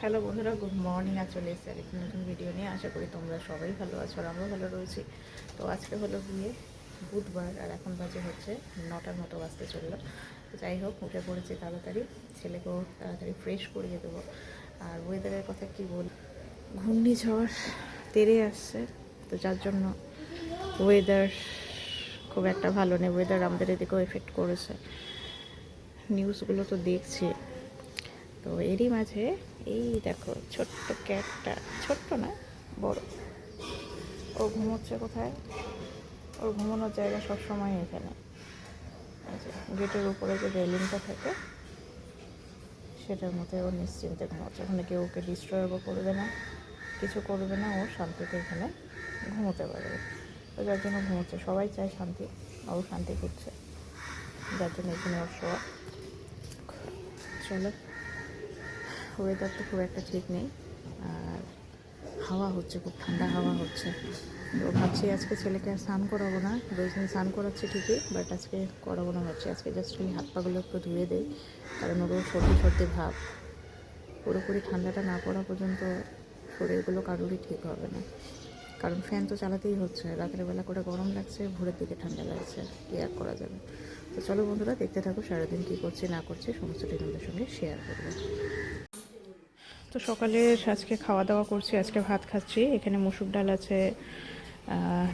Hello বন্ধুরা, good morning. আর চলে এসেছি আরেকটি নতুন ভিডিও নিয়ে। আশা করি তোমরা সবাই ভালো আছো আর আমরাও ভালো রয়েছি। তো আজকে হলো গিয়ে বুধবার, আর এখন বাজে হচ্ছে নটার মতো বাজতে চলল। তো যাই হোক, উঠে পড়েছি তাড়াতাড়ি। ছেলেকেও তাড়াতাড়ি ফ্রেশ করিয়ে দেবো। আর ওয়েদারের কথা কি বল? ঘূর্ণিঝড় তেড়ে আসছে। তো যার জন্য ওয়েদার খুব একটা ভালো নেই। ওয়েদার আমাদের এদিকেও এফেক্ট করেছে। নিউজগুলো তো দেখছি। তো এরই মাঝে এই দেখো ছোট্ট ক্যাটটা, ছোট্ট না, বড়। ও ঘুমোচ্ছে কোথায়? ওর ঘুমানোর জায়গা সবসময় এখানে। গেটের উপরে যে রেলিংটা থাকে, সেটার মধ্যে ও নিশ্চিন্তে ঘুমাচ্ছে। ওখানে কেউ ওকে ডিস্টার্বও করবে না, কিছু করবে না, ও শান্তিতে এখানে ঘুমোতে পারবে। তো যার জন্য ঘুমোচ্ছে। সবাই চায় শান্তি ও শান্তি করছে যার জন্য এখানে ওর শোয়া। চলো। ওয়েদার তো খুব একটা ঠিক নেই। আর হাওয়া হচ্ছে, খুব ঠান্ডা হাওয়া হচ্ছে। তো ভাবছি আজকে ছেলেকে আর স্নান করাবো না। দিন স্নান করাচ্ছি ঠিকই বাট আজকে করাবো না, ভাবছি। আজকে জাস্ট খালি হাত পাগুলো একটু ধুয়ে দেই, কারণ ওরও সর্দি সর্দি ভাব। পুরোপুরি ঠান্ডাটা না পড়া পর্যন্ত শরীরগুলো কারোরই ঠিক হবে না। কারণ ফ্যান তো চালাতেই হচ্ছে। রাতের বেলা করে গরম লাগছে, ভোরের দিকে ঠান্ডা লাগছে। কি আর করা যাবে? তো চলো বন্ধুরা, দেখতে থাকো সারাদিন কী করছি, না করছি সমস্তটি তোমাদের সঙ্গে শেয়ার করব। তো সকালে আজকে খাওয়া দাওয়া করছি, আজকে ভাত খাচ্ছি। এখানে মুসুর ডাল আছে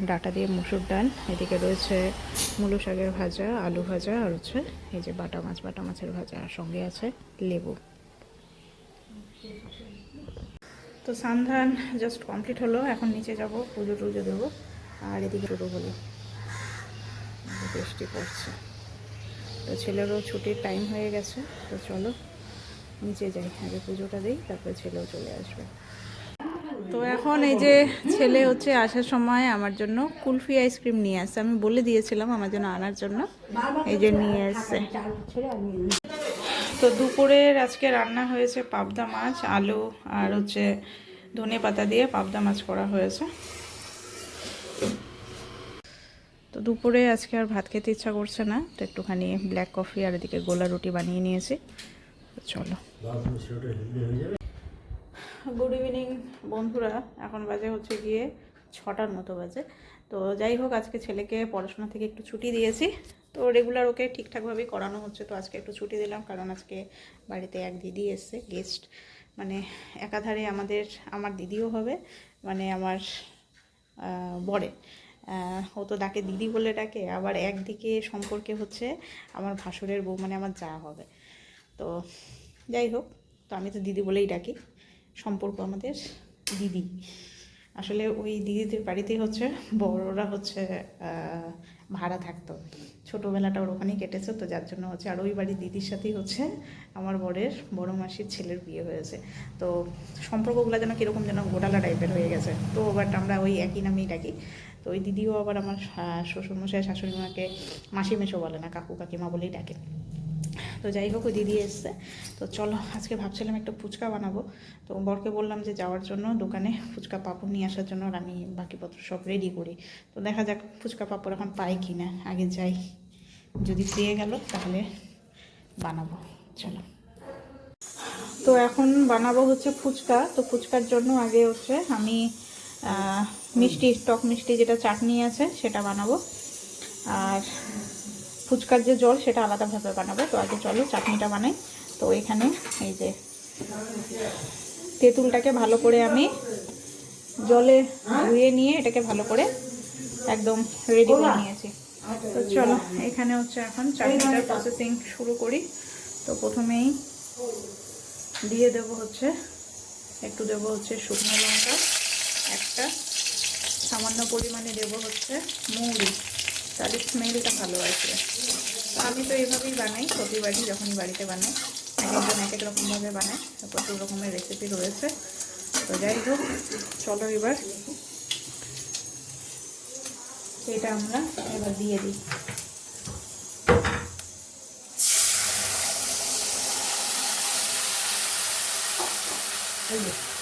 ডাটা দিয়ে মুসুর ডাল। এদিকে রয়েছে মুলো শাকের ভাজা, আলু ভাজা, আর হচ্ছে এই যে বাটা মাছ, বাটা মাছের ভাজা, আর সঙ্গে আছে লেবু। তো সান্ধান জাস্ট কমপ্লিট হলো, এখন নিচে যাব, পুজো টুজো দেবো, আর এদিকে শুরু হলো বৃষ্টি পড়ছে। তো ছেলেরও ছুটির টাইম হয়ে গেছে, তো চলো নিচে যাই, আগে পুজোটা দিই, তারপরে ছেলেও চলে আসবে। তো এখন এই যে ছেলে হচ্ছে আসার সময় আমার জন্য কুলফি আইসক্রিম নিয়ে আসছে। আমি বলে দিয়েছিলাম আমার জন্য আনার জন্য। এই যে নিয়ে আসছে। তো দুপুরের আজকে রান্না হয়েছে পাবদা মাছ, আলু আর হচ্ছে ধনে পাতা দিয়ে পাবদা মাছ করা হয়েছে। তো দুপুরে আজকে আর ভাত খেতে ইচ্ছা করছে না, তো একটুখানি ব্ল্যাক কফি আর এদিকে গোলা রুটি বানিয়ে নিয়েছি। চলো। গুড ইভিনিং বন্ধুরা। এখন বাজে হচ্ছে গিয়ে ছটার মতো বাজে। তো যাই হোক, আজকে ছেলেকে পড়াশোনা থেকে একটু ছুটি দিয়েছি। তো রেগুলার ওকে ঠিকঠাকভাবেই করানো হচ্ছে, তো আজকে একটু ছুটি দিলাম, কারণ আজকে বাড়িতে এক দিদি এসছে গেস্ট মানে একাধারে আমাদের, আমার দিদিও হবে মানে আমার বরে ও তো ডাকে দিদি বলে ডাকে, আবার একদিকে সম্পর্কে হচ্ছে আমার ভাসুরের বউ মানে আমার যা হবে। তো যাই হোক, তো আমি তো দিদি বলেই ডাকি, সম্পর্ক আমাদের দিদি। আসলে ওই দিদিদের বাড়িতেই হচ্ছে, বড়রা হচ্ছে ভাড়া থাকতো। ছোটোবেলাটা ওর ওখানেই কেটেছে, তো যার জন্য হচ্ছে আর ওই বাড়ির দিদির সাথেই হচ্ছে আমার বরের বড় মাসির ছেলের বিয়ে হয়েছে। তো সম্পর্কগুলো যেন কীরকম যেন গোটালা টাইপের হয়ে গেছে। তো বাট আমরা ওই একই নামেই ডাকি। তো ওই দিদিও আবার আমার শ্বশুরমশাই শাশুড়ি মাকে মাসি মেশো বলে না, কাকু কাকিমা বলেই ডাকে। তো যাই হোক দিদি এসছে। তো চলো, আজকে ভাবছিলাম একটু ফুচকা বানাবো। তো বরকে বললাম যে যাওয়ার জন্য দোকানে ফুচকা পাপড় নিয়ে আসার জন্য আর আমি বাকিপত্র সব রেডি করি। তো দেখা যাক ফুচকা পাপড় এখন পাই কি না আগে যাই। যদি পেয়ে গেল তাহলে বানাবো। চলো। তো এখন বানাবো হচ্ছে ফুচকা। তো ফুচকার জন্য আগে হচ্ছে আমি মিষ্টি, টক মিষ্টি যেটা চাটনি আছে সেটা বানাবো। আর ফুচকার যে জল, সেটা আলাদাভাবে বানাবো। তো আগে চলো, চাটনিটা বানাই। তো এখানে এই যে তেঁতুলটাকে ভালো করে আমি জলে ধুয়ে নিয়ে এটাকে ভালো করে একদম রেডি করে নিয়েছি। তো চলো, এখানে হচ্ছে এখন চাটনিটার প্রসেসিং শুরু করি। তো প্রথমেই দিয়ে দেব হচ্ছে, একটু দেব হচ্ছে শুকনো লঙ্কা, একটা সামান্য পরিমাণে দেব হচ্ছে মৌরি তাহলে স্মেলটা ভালো আসবে। তো আমি তো এইভাবেই বানাই, প্রতিবারই যখনই বাড়িতে বানাই এক একজন এক এক রকমভাবে বানায় তো প্রচুর রকমের রেসিপি রয়েছে। তো যাই হোক, চলো এবার। এটা আমরা এবার দিয়ে দিই। তো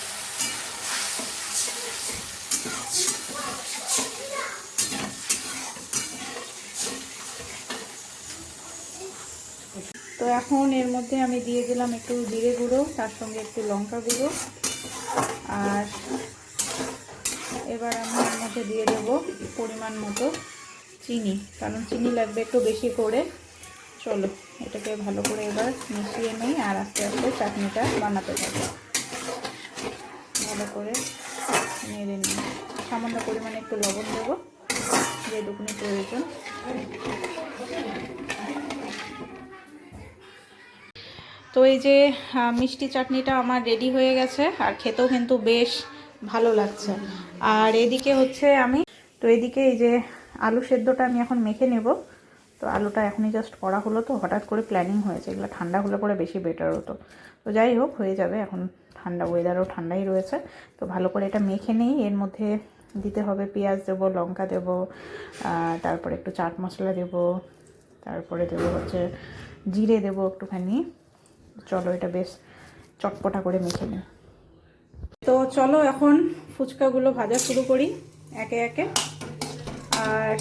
তো এখন এর মধ্যে আমি দিয়ে দিলাম একটু জিরে গুঁড়ো, তার সঙ্গে একটু লঙ্কা গুঁড়ো। আর এবার আমি এর মধ্যে দিয়ে দেবো পরিমাণ মতো চিনি, কারণ চিনি লাগবে একটু বেশি করে। চলো, এটাকে ভালো করে এবার মিশিয়ে নিই আর আস্তে আস্তে চাটনিটা বানাতে থাকব ভালো করে নেড়ে নিই। সামান্য পরিমাণে একটু লবণ দেবো যে যেটুকুনি প্রয়োজন। তো এই যে মিষ্টি চাটনিটা আমার রেডি হয়ে গেছে আর খেতেও কিন্তু বেশ ভালো লাগছে। আর এদিকে হচ্ছে আমি, তো এদিকে এই যে আলু সেদ্ধটা আমি এখন মেখে নেব। তো আলুটা এখনই জাস্ট করা হলো তো, হঠাৎ করে প্ল্যানিং হয়েছে। এগুলো ঠান্ডা হলে পরে বেশি বেটার হতো। তো যাই হোক, হয়ে যাবে। এখন ঠান্ডা ওয়েদারও ঠান্ডাই রয়েছে। তো ভালো করে এটা মেখে নিই। এর মধ্যে দিতে হবে পেঁয়াজ দেবো, লঙ্কা দেবো তারপরে একটু চাট মশলা দেবো, তারপরে দেবো হচ্ছে জিরে দেবো একটুখানি। চলো, এটা বেশ চটপটা করে মেখে নিই। তো চলো, এখন ফুচকাগুলো ভাজা শুরু করি একে একে। আর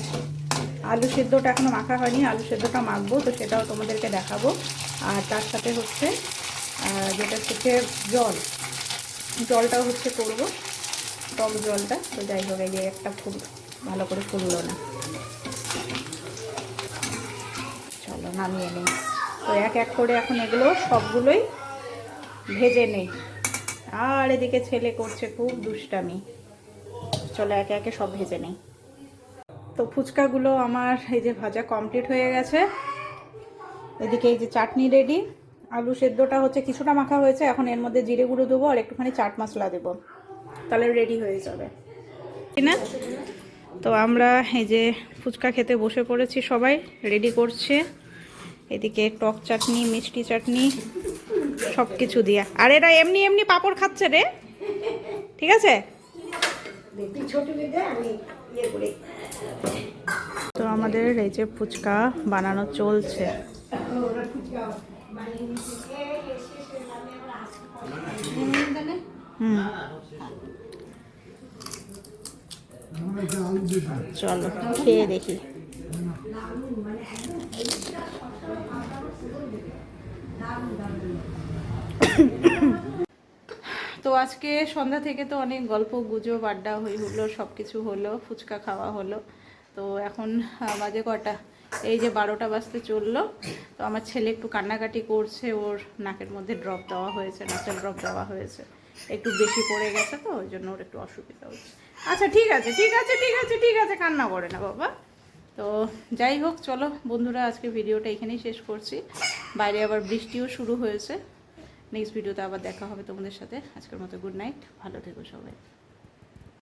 আলু সেদ্ধটা এখনও মাখা হয়নি, আলু সেদ্ধটা মাখবো, তো সেটাও তোমাদেরকে দেখাবো। আর তার সাথে হচ্ছে যেটা হচ্ছে জল। জলটাও হচ্ছে করব টক জলটা। তো যাই হোক, এই একটা ফুল ভালো করে ফুললো না। চলো, নামিয়ে নিই। তো এক এক করে এখন এগুলো সবগুলোই ভেজে নেই। আর এদিকে ছেলে করছে খুব দুষ্টামি। চলো একে একে সব ভেজে নেই। তো ফুচকাগুলো আমার এই যে ভাজা কমপ্লিট হয়ে গেছে। এদিকে এই যে চাটনি রেডি আলু সেদ্ধটা হচ্ছে কিছুটা মাখা হয়েছে, এখন এর মধ্যে জিরে গুঁড়ো দেবো আর একটুখানি চাট মশলা দেবো। তাহলে রেডি হয়ে যাবে। না? তো আমরা এই যে ফুচকা খেতে বসে পড়েছি সবাই রেডি করছে। এদিকে টক চাটনি, মিষ্টি চাটনি সব কিছু দিয়া। আর এরা এমনি এমনি পাঁপড় খাচ্ছে রে। ঠিক আছে? তো আমাদের এই যে ফুচকা বানানো চলছে। চলো, খেয়ে দেখি। তো আজকে সন্ধ্যা থেকে তো অনেক গল্প, গুজব, আড্ডা হই হলো সব কিছু হলো, ফুচকা খাওয়া হলো। তো এখন বাজে কটা? এই যে বারোটা বাজতে চলল। তো আমার ছেলে একটু কান্নাকাটি করছে, ওর নাকের মধ্যে ড্রপ দেওয়া হয়েছে নাচের ড্রপ দেওয়া হয়েছে। একটু বেশি পড়ে গেছে তো, ওই জন্য ওর একটু অসুবিধা হচ্ছে। আচ্ছা ঠিক আছে ঠিক আছে ঠিক আছে ঠিক আছে, কান্না করে না বাবা। তো যাই হোক, চলো বন্ধুরা, আজকে ভিডিওটা এখানেই শেষ করছি। বাইরে আবার বৃষ্টিও শুরু হয়েছে। নেক্সট ভিডিওতে আবার দেখা হবে তোমাদের সাথে। আজকের মতো গুড নাইট ভালো থেকো সবাই।